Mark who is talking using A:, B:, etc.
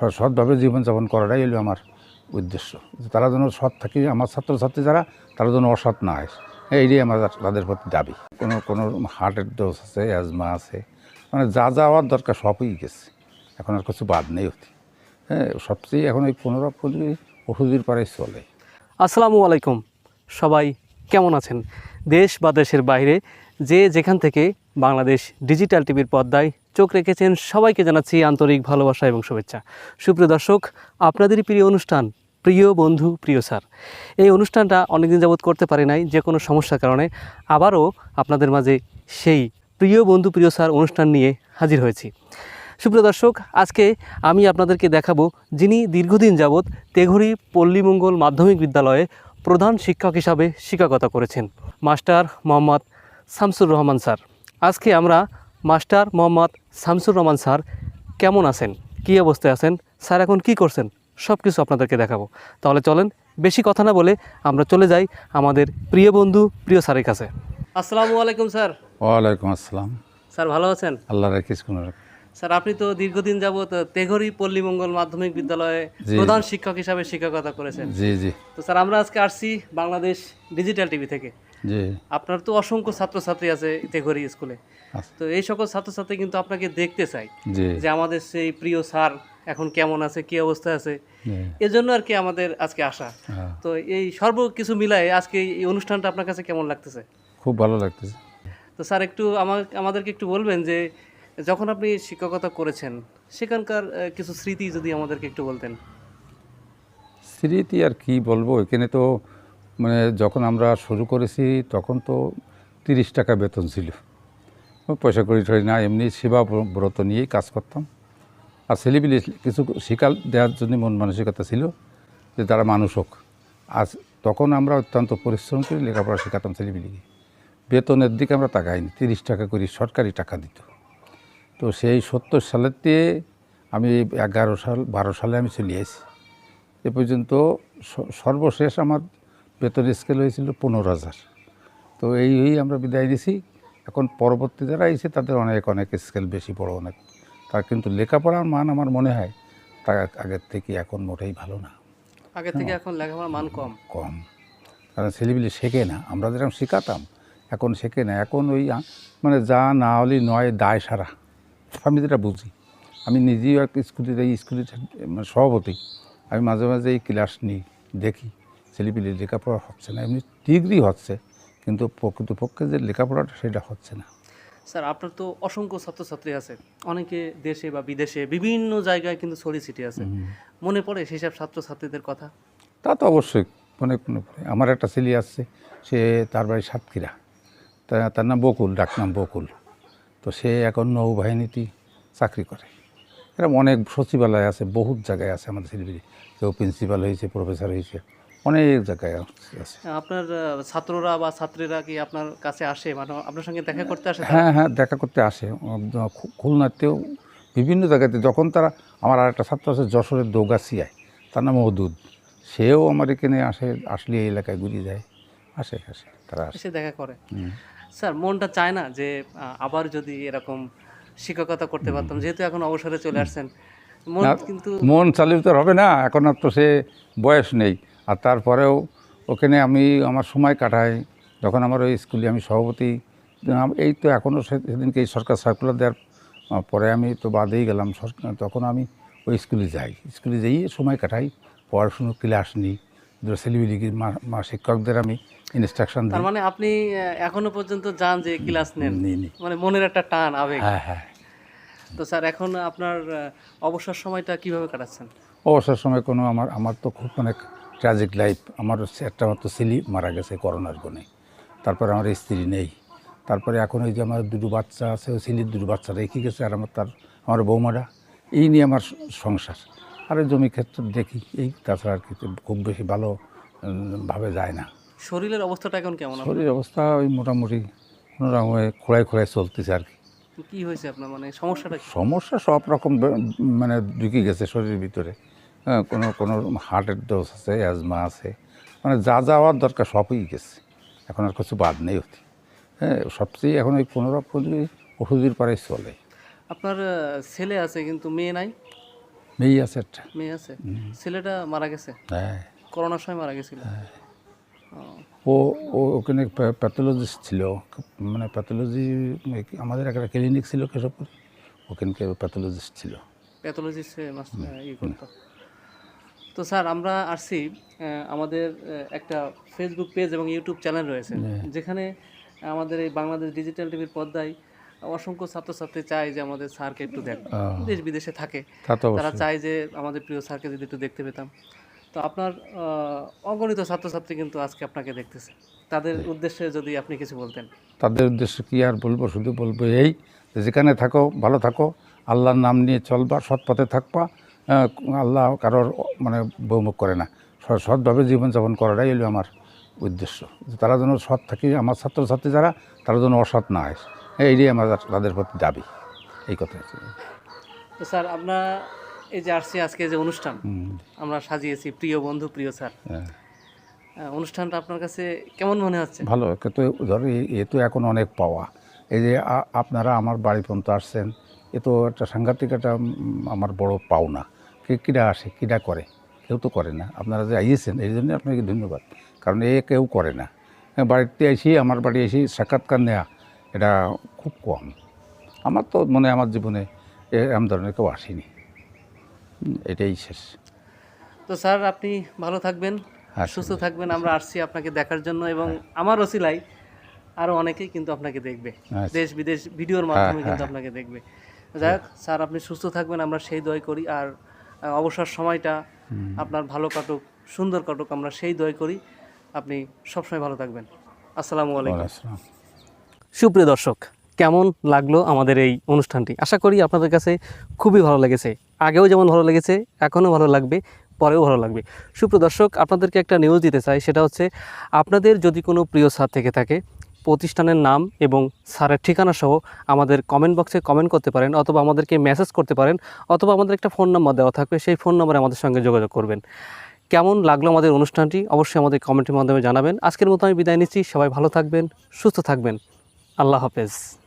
A: সৎ- সৎভাবে জীবনযাপন করাটাই হলো আমার উদ্দেশ্য। তারা যেন সৎ থাকি, আমার ছাত্রছাত্রী যারা, তারা যেন অসৎ না হয়। এইটাই আমার তাদের প্রতি দাবি। কোনো কোনো হার্টের ডোজ আছে অ্যাজমা আছে মানে যা যা হওয়ার দরকার সবই গেছে। এখন আর কিছু বাদ নেই হতে হ্যাঁ সবচেয়ে এখন ওই পনেরো ওষুধের পরে চলে।
B: আসসালামু আলাইকুম। সবাই কেমন আছেন? দেশ বা দেশের বাইরে যে যেখান থেকে বাংলাদেশ ডিজিটাল টিভির পর্দায় চোখ রেখেছেন সবাইকে জানাচ্ছি আন্তরিক ভালোবাসা এবং শুভেচ্ছা। সুপ্রিয় দর্শক আপনাদেরই প্রিয় অনুষ্ঠান, প্রিয় বন্ধু, প্রিয় স্যার। এই অনুষ্ঠানটা অনেকদিন যাবৎ করতে পারি নাই, যে কোনো সমস্যার কারণে। আবারও আপনাদের মাঝে সেই প্রিয় বন্ধু, প্রিয় স্যার অনুষ্ঠান নিয়ে হাজির হয়েছি। সুপ্রিয় দর্শক, আজকে আমি আপনাদেরকে দেখাবো যিনি দীর্ঘদিন যাবৎ তেঘরি পল্লীমঙ্গল মাধ্যমিক বিদ্যালয়ে প্রধান শিক্ষক হিসাবে শিক্ষকতা করেছেন, মাস্টার মোহাম্মদ শামসুর রহমান স্যার। আজকে আমরা মাস্টার মোহাম্মদ শামসুর রহমান স্যার কেমন আছেন? কী অবস্থায় আছেন? স্যার এখন কি করছেন? সব কিছু আপনাদেরকে দেখাবো। তাহলে চলেন বেশি কথা না বলে আমরা চলে যাই আমাদের প্রিয় বন্ধু প্রিয় স্যারের কাছে। আসসালামু আলাইকুম স্যার।
A: ওয়ালাইকুম আসসালাম।
B: স্যার ভালো আছেন?
A: আল্লাহ রাখিস কোনো
B: স্যার আপনি তো দীর্ঘদিন যাবৎ তেঘরি পল্লীমঙ্গল মাধ্যমিক বিদ্যালয়ে প্রধান শিক্ষক হিসাবে শিক্ষকতা করেছেন।
A: জি জি।
B: তো স্যার আমরা আজকে আসছি বাংলাদেশ ডিজিটাল টিভি থেকে। আপনার তো অসংখ্য ছাত্রছাত্রী আছে তেঘরি স্কুলে।
A: আচ্ছা।
B: তো এই সকল ছাত্রছাত্রী কিন্তু আপনাকে দেখতে চাই যে আমাদের সেই প্রিয় স্যার এখন কেমন আছে কি অবস্থায় আছে। এজন্য আর কি আমাদের আজকে আসা।
A: হ্যাঁ,
B: তো এই সর্ব কিছু মিলায় আজকে এই অনুষ্ঠানটা আপনার কাছে কেমন লাগতেছে?
A: খুব ভালো লাগতেছে।
B: তো স্যার একটু আমার আমাদেরকে একটু বলবেন যে যখন আপনি শিক্ষকতা করেছেন সেখানকার কিছু স্মৃতি যদি আমাদেরকে একটু বলতেন।
A: স্মৃতি আর কি বলব? এখানে তো মানে যখন আমরা শুরু করেছি, তখন তো তিরিশ টাকা বেতন ছিল। পয়সা করি টরি না, এমনি সেবা ব্রত নিয়েই কাজ করতাম। আর ছেলেপিলি কিছু শিকাল দেওয়ার জন্য মন মানসিকতা ছিল যে তারা মানুষ হোক। আজ তখন আমরা অত্যন্ত পরিশ্রম করে লেখাপড়া শেখাতাম ছেলেপিলিকে বেতনের দিকে আমরা তাকাইনি, তিরিশ টাকা করে সরকারি টাকা দিত। তো সেই সত্তর দিয়ে আমি এগারো সাল, বারো সালে আমি চলে আসি। এ পর্যন্ত সর্বশেষ আমার বেতন স্কেল হয়েছিল পনেরো হাজার। তো এই এই আমরা বিদায় নিছি। এখন পরবর্তী যারা এসে তাদের অনেক অনেক স্কেল বেশি বড় অনেক। তার কিন্তু লেখাপড়ার মান আমার মনে হয় তার আগের থেকে এখন মোটেই ভালো না।
B: আগে থেকে এখন লেখাপড়ার মান কম।
A: কম। কারণ ছেলেপিলে শেখে না। আমরা যেরকম শেখাতাম এখন শেখে না। এখন ওই মানে যা না হলেই নয় দায় সারা। আমি যেটা বুঝি আমি নিজেও এক স্কুলের এই স্কুলের মানে সভাপতি। আমি মাঝে মাঝে এই ক্লাস নিই দেখি। ছেলেপিলে লেখাপড়া হচ্ছে না এমনি ডিগ্রি হচ্ছে কিন্তু প্রকৃতপক্ষে যে লেখাপড়াটা সেটা হচ্ছে না।
B: স্যার আপনার তো অসংখ্য ছাত্রছাত্রী আছে অনেকে দেশে বা বিদেশে বিভিন্ন জায়গায় কিন্তু ছড়ি ছিটিয়ে আছে। মনে পড়ে সেসব ছাত্রছাত্রীদের কথা?
A: তা তো অবশ্যই মনে মনে পড়ে। আমার একটা ছেলে আসছে সে তার বাড়ি সাতক্ষীরা। তার নাম বকুল ডাকনাম বকুল। তো সে এখন নৌবাহিনীতে চাকরি করে। এরকম অনেক সচিবালয় আছে বহুত জায়গায় আছে আমাদের ছেলেপিলি কেউ প্রিন্সিপাল হয়েছে প্রফেসর হয়েছে। অনেক জায়গায় আছে।
B: আপনার ছাত্ররা বা ছাত্রীরা কি আপনার কাছে আসে? মানে আপনার সঙ্গে দেখা করতে আসে
A: হ্যাঁ হ্যাঁ দেখা করতে আসে। খুলনাতেও বিভিন্ন জায়গাতে যখন তারা আমার আর একটা ছাত্র আছে যশোরের দৌগাছিয়ায় তার নাম মদুদ সেও আমার এখানে আসে আসলে এই এলাকায় ঘুরিয়ে যায় আসে আসে তারা আসে।
B: এসে দেখা করে। স্যার মনটা চায় না যে আবার যদি এরকম শিক্ষকতা করতে পারতাম যেহেতু এখন অবসরে চলে আসছেন মন কিন্তু
A: মন চালিয়ে তো হবে না এখন আর তো সে বয়স নেই। আর তারপরেও ওখানে আমি আমার সময় কাটাই। যখন আমার ওই স্কুলে আমি সভাপতি এই তো এখনও সেদিনকে এই সরকার সার্কুলার দেওয়ার পরে আমি তো বাদেই গেলাম তখন আমি ওই স্কুলে যাই। স্কুলে যাই সময় কাটাই পড়াশুনো ক্লাস নিই। ছেলেবিলিকে মা শিক্ষকদের আমি ইনস্ট্রাকশন দিই।
B: মানে আপনি এখনও পর্যন্ত যান যে ক্লাস নেন। মানে মনের একটা টান আবেগ।
A: হ্যাঁ হ্যাঁ।
B: তো স্যার এখন আপনার অবসর সময়টা কীভাবে কাটাচ্ছেন?
A: অবসর সময় কোনো আমার আমার তো খুব অনেক ট্র্যাজিক লাইফ আমার হচ্ছে একটা মাত্র ছেলে মারা গেছে করোনার গুণে তারপরে আমার স্ত্রী নেই। তারপরে এখন ওই যে আমার দুটো বাচ্চা আছে ওই ছেলের দুটো বাচ্চা রেখে গেছে আর আমার তার আমার বৌমারা। এই নিয়ে আমার সংসার। আর জমি ক্ষেত্র দেখি এই তাছাড়া আর কিছু খুব বেশি ভালো ভাবে যায় না।
B: শরীরের অবস্থাটা এখন কেমন?
A: শরীরের অবস্থা ওই মোটামুটি কোনোরকম খোড়ায় খোড়ায় চলতেছে আর কি।
B: কি হয়েছে আপনার মানে সমস্যাটা
A: সমস্যা সব রকম মানে ঢুকে গেছে শরীরের ভিতরে। কোনো কোনো হার্টের ডোজ আছে অ্যাজমা আছে। মানে যা যা হওয়ার দরকার সবই গেছে। এখন আর কিছু বাদ নেই হতে হ্যাঁ সবচেয়ে এখন ওই পনেরো ওষুধের পরে চলে।
B: আপনার ছেলে আছে কিন্তু মেয়ে নাই?
A: মেয়ে আছে একটা।
B: মেয়ে আছে? ছেলেটা মারা গেছে?
A: হ্যাঁ।
B: করোনার সময় মারা গেছিল? ও,
A: ও ও ওখানে প্যাথোলজিস্ট ছিল। মানে প্যাথোলজি আমাদের একটা ক্লিনিক ছিল কেশবপুর। ওখানকে প্যাথোলজিস্ট ছিল।
B: প্যাথোলজিস্টে ইয়ে করতো। তো স্যার আমরা আসছি আমাদের একটা ফেসবুক পেজ এবং ইউটিউব চ্যানেল রয়েছে যেখানে আমাদের এই বাংলাদেশ ডিজিটাল টিভির পর্দায় অসংখ্য ছাত্রছাত্রী চায় যে আমাদের স্যারকে একটু দেখ দেশ বিদেশে থাকে। তারা চায় যে আমাদের প্রিয় স্যারকে যদি একটু দেখতে পেতাম। তো আপনার অগণিত ছাত্রছাত্রী কিন্তু আজকে আপনাকে দেখতেছে। তাদের উদ্দেশ্যে যদি আপনি কিছু বলতেন।
A: তাদের উদ্দেশ্যে কি আর বলব? শুধু বলব এই যেখানে থাকো ভালো থাকো আল্লাহর নাম নিয়ে চলবা সৎ পথে থাকবা আল্লাহ কারোর মানে বৌমুখ করে না। সৎভাবে জীবনযাপন করাটাই হলো আমার উদ্দেশ্য। তারা যেন সৎ থাকি আমার ছাত্রছাত্রী যারা তারা যেন অসৎ না হয়। এইটাই আমার তাদের প্রতি দাবি। এই কথা
B: স্যার আমরা এই যে আসছি আজকে যে অনুষ্ঠান আমরা সাজিয়েছি প্রিয় বন্ধু প্রিয় স্যার।
A: হ্যাঁ।
B: অনুষ্ঠানটা আপনার কাছে কেমন মনে হচ্ছে?
A: ভালো তো ধরো এ- তো এখন অনেক পাওয়া। এই যে আপনারা আমার বাড়ি পর্যন্ত আসছেন এ তো একটা সাংঘাতিক একটা আমার বড় পাওনা। কীরা আসে কীরা করে? কেউ তো করে না। আপনারা যে আইয়েছেন এই জন্য আপনাকে ধন্যবাদ। কারণ এ কেউ করে না। হ্যাঁ, বাড়িতে এসে আমার বাড়ি এসে সাক্ষাৎকার নেওয়া এটা খুব কম। আমার তো মনে আমার জীবনে এ এমন ধরনের কেউ আসেনি। এটাই শেষ।
B: তো স্যার আপনি ভালো থাকবেন
A: হ্যাঁ,
B: সুস্থ থাকবেন। আমরা আসছি আপনাকে দেখার জন্য এবং আমার ওসিলাই আরও অনেকেই কিন্তু আপনাকে দেখবে।
A: আচ্ছা।
B: দেশ বিদেশ ভিডিওর মাধ্যমে কিন্তু আপনাকে দেখবে। যাই হোক স্যার আপনি সুস্থ থাকবেন আমরা সেই দয় করি। আর অবসর সময়টা আপনার ভালো কাটুক সুন্দর কাটুক আমরা সেই দয় করি। আপনি সবসময় ভালো থাকবেন। আসসালামু আলাইকুম। সুপ্রিয় দর্শক কেমন লাগল আমাদের এই অনুষ্ঠানটি? আশা করি আপনাদের কাছে খুবই ভালো লেগেছে। আগেও যেমন ভালো লেগেছে এখনও ভালো লাগবে পরেও ভালো লাগবে। সুপ্রিয় দর্শক আপনাদেরকে একটা নিউজ দিতে চাই সেটা হচ্ছে আপনাদের যদি কোনো প্রিয় স্যার থেকে থাকে প্রতিষ্ঠানের নাম এবং স্যারের ঠিকানা সহ আমাদের কমেন্ট বক্সে কমেন্ট করতে পারেন অথবা আমাদেরকে মেসেজ করতে পারেন অথবা আমাদের একটা ফোন নাম্বার দেওয়া থাকবে, সেই ফোন নাম্বারে আমাদের সঙ্গে যোগাযোগ করবেন। কেমন লাগল আমাদের অনুষ্ঠানটি? অবশ্যই আমাদের কমেন্টের মাধ্যমে জানাবেন। আজকের মতো আমি বিদায় নিচ্ছি। সবাই ভালো থাকবেন, সুস্থ থাকবেন। আল্লাহ হাফেজ।